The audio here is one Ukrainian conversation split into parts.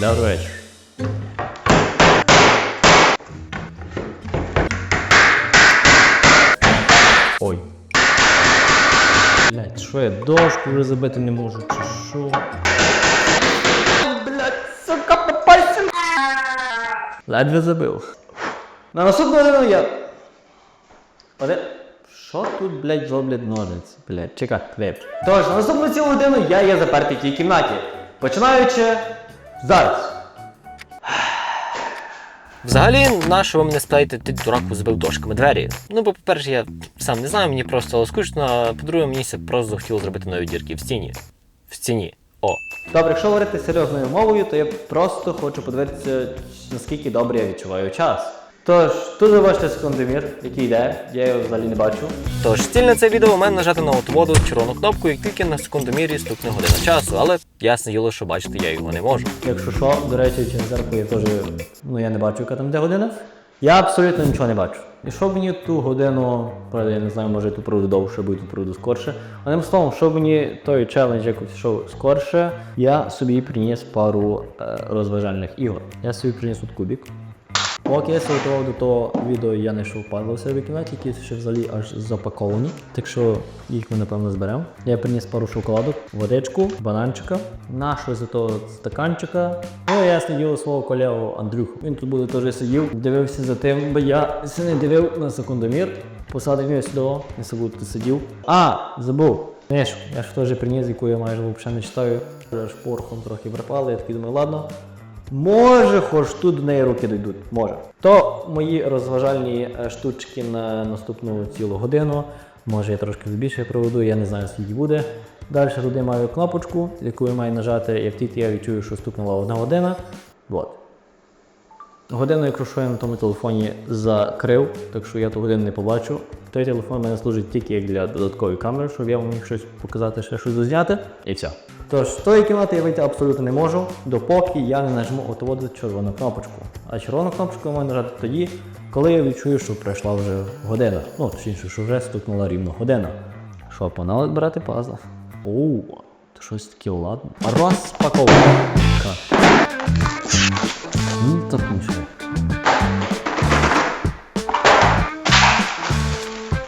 Добрий вечір. Ой. Блять, що я дошку вже забити не можу, чи що? Блять, сука, попасться! Ледве забив. На наступну годину я. Один. Що тут, блядь, роблять ножниці? Блядь, чекай, вип. Тож, на наступну цілу годину я є запертий в тій кімнаті. Починаючи зараз. Взагалі, нащо ви мене спитаєте, ти дураку збив дошками двері? Ну, бо, по-перше, я сам не знаю, мені просто стало скучно, а по-друге, мені це просто захотіло зробити нові дірки в стіні. В стіні. О. Добре, якщо говорити серйозною мовою, то я просто хочу подивитися, наскільки добре я відчуваю час. Тож, тут ви бачите секундомір, який йде, я його взагалі не бачу. Тож, ціль на це відео у мене нажати на отводу червону кнопку, як тільки на секундомірі стукне година часу, але ясне діло, що бачити я його не можу. Якщо що, до речі, через зеркало я теж, ну я не бачу, яка там де година. Я абсолютно нічого не бачу. І щоб мені ту годину, правда, я не знаю, може ту проведу довше, або ту проведу скорше. Одним словом, щоб мені той челендж якось йшов скорше, я собі приніс пару е, розважальних ігор. Я собі приніс тут кубик. Поки я готував до того відео, я пазл у себе в кімнаті, які ще взагалі аж запаковані. Так що їх ми напевно зберемо. Я приніс пару шоколадок, водичку, бананчика, нашу за того стаканчика. Ну я сидів свого колегу Андрюху. Він тут буде теж сидів, дивився за тим, бо я се не дивив на секундомір. Посадив його сюди, не забув тут сидів. А, забув. Книжку, я ж теж приніс, яку я майже взагалі не читаю. Аж порохом трохи припали, я такий думаю, ладно. Може, хоч тут до неї руки дійдуть. Може. То мої розважальні е, штучки на наступну цілу годину. Може я трошки більше проведу, я не знаю скільки буде. Далі туди маю кнопочку, яку я маю нажати, як тільки я відчую, що стукнула одна година. Вот. Годину, якщо що я на тому телефоні закрив, так що я ту годину не побачу. Той телефон в мене служить тільки як для додаткової камери, щоб я міг щось показати, ще щось зняти. І все. Тож, з тої кімнати я вийти абсолютно не можу, допоки я не нажму отводу червону кнопочку. А червону кнопочку я маю нажати тоді, коли я відчую, що пройшла вже година. Ну, точніше, що вже стукнула рівно година. Що, погнали брати пазл? Оу, то щось таке ладно. Розпаковка. Ну, так нічого.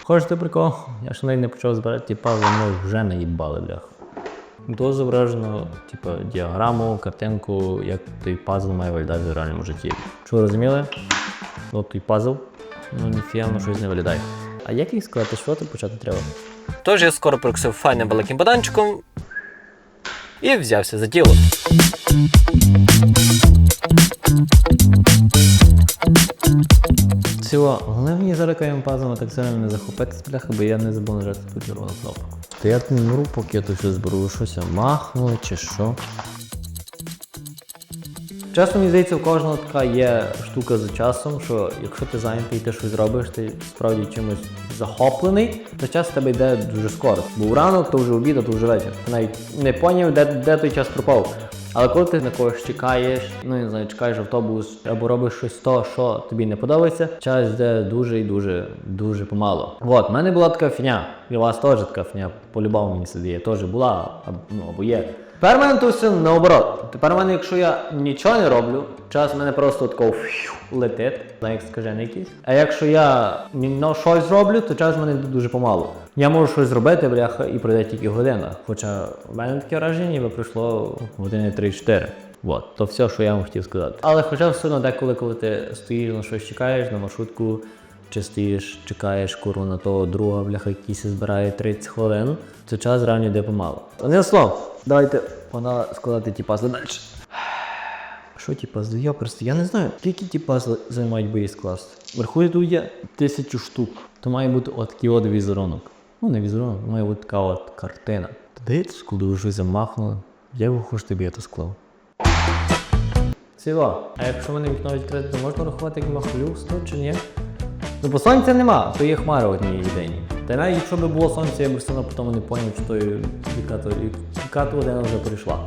Хочете прикол? Я ж навіть не почав збирати ті пазли, ми вже наїбали блях. Зображено, типу, діаграму, картинку, як той пазл має виглядати в реальному житті. Що розуміли? От той пазл, ну ніфіга щось не виглядає. А як їх сказати, що то почати треба? Тож я скоро проксив файним великим баданчиком і взявся за діло. Цього, головне зараз каєм пазлами так сильно не захопитись, бляха, бо я не забув нажати ту червону кнопку. То я не мру, поки я тут щось зберу, щось махнуло чи що. Чесно, мені здається, у кожного така є штука за часом, що якщо ти зайнятий, ти щось робиш, ти справді чимось захоплений, то час в тебе йде дуже скоро. Бо ранок, то вже обід, а то вже вечір. Ти навіть не поняв, де, де той час пропав. Але коли ти на когось чекаєш, ну я не знаю, чекаєш автобус або робиш щось то, що тобі не подобається, час йде дуже і дуже дуже помало. От, в мене була така фіня, і у вас теж така фіня, по-любому мені сидіє, теж була, ну, або є. Мене то наоборот. Тепер мене, якщо я нічого не роблю, час мене просто тако летить, як скажений якийсь. А якщо я ну, щось зроблю, то час в мене йде дуже помало. Я можу щось зробити, бляха, і пройде тільки година. Хоча в мене таке враження, ніби пройшло години 3-4. От, то все, що я вам хотів сказати. Але хоча все одно деколи, коли ти стоїш на щось чекаєш, на маршрутку, чи стоїш, чекаєш куру на того друга, бляха, який збирає 30 хвилин, то час реально йде помало. Одним словом, давайте вона складати ті пазли далі. Що ті пазли? Я просто я не знаю, скільки ті пазли займають бої скласти. Врахує тут є тисячу штук. То має бути отакий от візерунок. Ну, не візерунок, має бути така от картина. Дивіться, коли щось замахнули, як ви хочете, б я то склав. Сіво, а якщо мене вікно відкрите, то можна рахувати як махлю чи ні? Ну, бо сонця нема, то є хмари однієї єдині. Та навіть якщо б було сонце, я б все одно потім не поняв, що тою яка то година вже прийшла.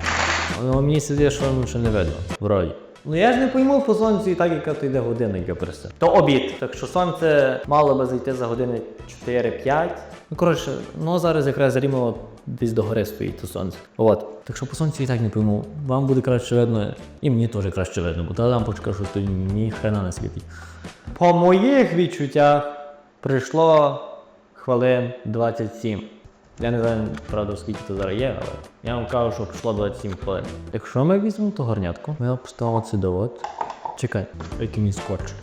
Але мені сидить, що ще не видно. Вроді. Ну я ж не пойму по сонцю і так, яка то йде година, яка персе. То обід. Так що сонце мало би зайти за години 4-5. Ну коротше, ну зараз якраз рівно десь до гори стоїть то сонце. От. Так що по сонцю і так не пойму. Вам буде краще видно, і мені теж краще видно, бо та лампочка, що тут ні хрена не світить. По моїх відчуттях прийшло хвилин 27. Я не знаю, правда, скільки це зараз є, але я вам кажу, що пройшло 27 хвилин. Якщо ми візьмемо ту горнятку, ми поставимо це до от. Чекай, який мій скотч.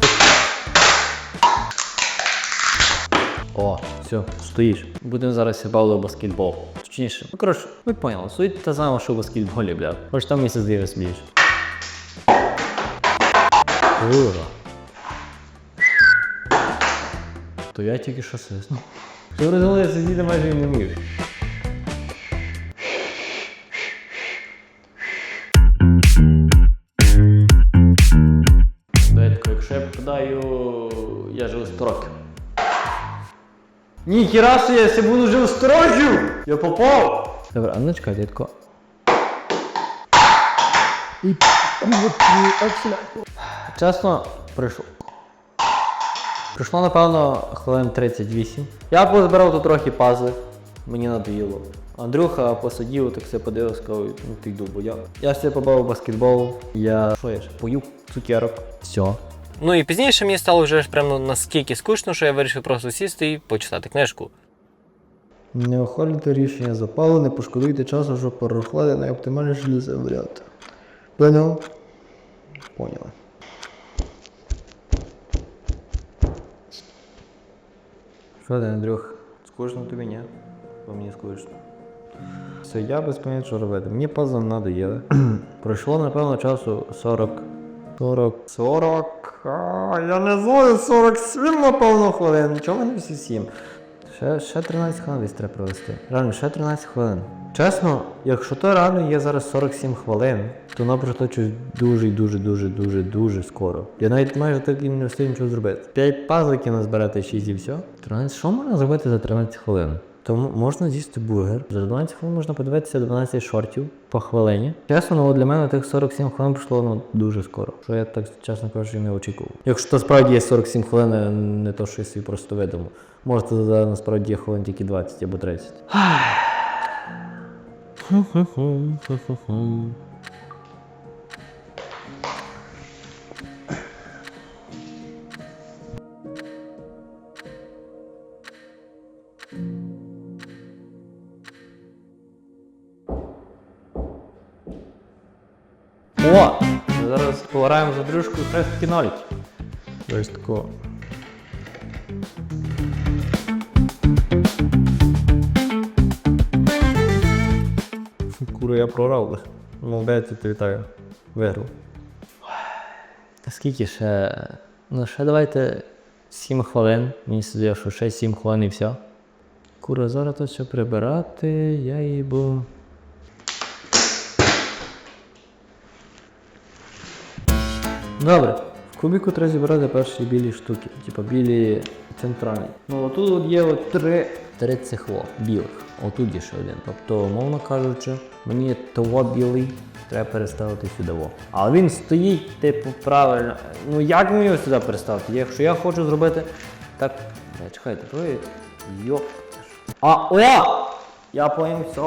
О, все, стоїш. Будемо зараз сібали в баскетбол. Точніше, ну коротше, ви поняли, суть та сама, що в баскетболі, бля. Хоч там місяць диве смієш. Ура. То я тільки що свиснув. Що розуміє, сидіти майже не. Бетко, якщо я попадаю, я живу 100 років. Ні, хірасу, я себе буду жив 100 років! Я попав! Добре, а ну чекай, дядько. І... Чесно, прийшло. Прийшло, напевно, хвилин 38. Я позбирав тут трохи пазли, мені надоїло. Андрюха посидів, так все подивився, сказав, ну ти йду, бо я. Я ще побав баскетбол, я що я ж, пою цукерок. Все. Ну і пізніше мені стало вже ж прямо наскільки скучно, що я вирішив просто сісти і почитати книжку. Не ухвалюйте рішення запалу, не пошкодуйте часу, щоб перерахувати найоптимальніший для себе варіант. Поняв? Поняли. Що ти, Андрюх? Скучно тобі, ні? Бо мені скучно. Все, я без поняття, що робити. Мені пазл надоїли. Пройшло, напевно, часу 40. 40. 40. А, я не знаю, 47, напевно, хвилин. Чому не всі 7? Ще, ще 13 хвилин десь треба провести. Реально, ще 13 хвилин. Чесно, якщо то реально є зараз 47 хвилин, то воно щось дуже, дуже, дуже, дуже, дуже скоро. Я навіть майже так і не встиг нічого зробити. 5 пазликів назбирати 6 і все. 13, що можна зробити за 13 хвилин? Тому можна з'їсти бургер. За 12 хвилин можна подивитися 12 шортів по хвилині. Чесно, ну, для мене тих 47 хвилин пішло ну, дуже скоро. Що я так, чесно кажучи, не очікував. Якщо справді є 47 хвилин, не то, що я собі просто видумав. Може, це за- насправді є хвилин тільки 20 або 30. О! Зараз пограємо за дружку і кіноліт. Ось такого. Кура, я програв. Молодець, ти вітаю. Виграв. Скільки ще? Ну, ще давайте 7 хвилин. Мені здається, що ще 7 хвилин і все. Кура, зараз то все прибирати, я їбу. Добре. В кубіку треба зібрати перші білі штуки, типу білі центральні. Ну отут от є от три, три цехло білих. Отут є ще один. Тобто, умовно кажучи, мені того білий треба переставити сюди. Во. Але він стоїть, типу, правильно. Ну як мені його сюди переставити? Якщо я хочу зробити так. Не, чекайте, ви. Йоп. А, о! Я поїм все.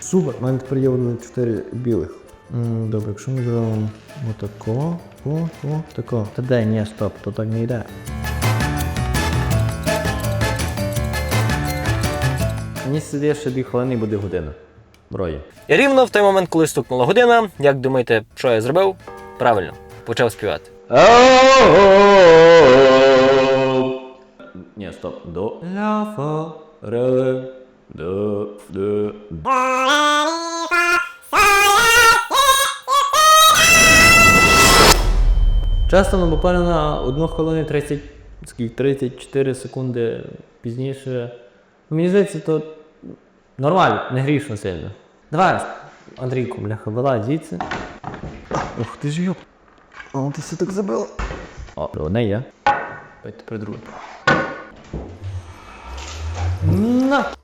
Супер, у мене тепер є одне 4 білих. Добре, якщо ми зробимо отако, о, о, тако. Та де, ні, стоп, то так не йде. Мені сидить ще дві хвилини і буде година. Брої. І рівно в той момент, коли стукнула година, як думаєте, що я зробив? Правильно, почав співати. Ні, стоп. До. Ля, фа, ре, до, до. Часто, ну буквально на 1 хвилину 30, скільки, 34 секунди пізніше. Ну, Мені здається, то нормально, не грішно сильно. Давай, Андрійку, бляха, вилазь звідси. Ох, ти ж йоп. О, ти все так забила. О, одне є. Давайте тепер друге. На!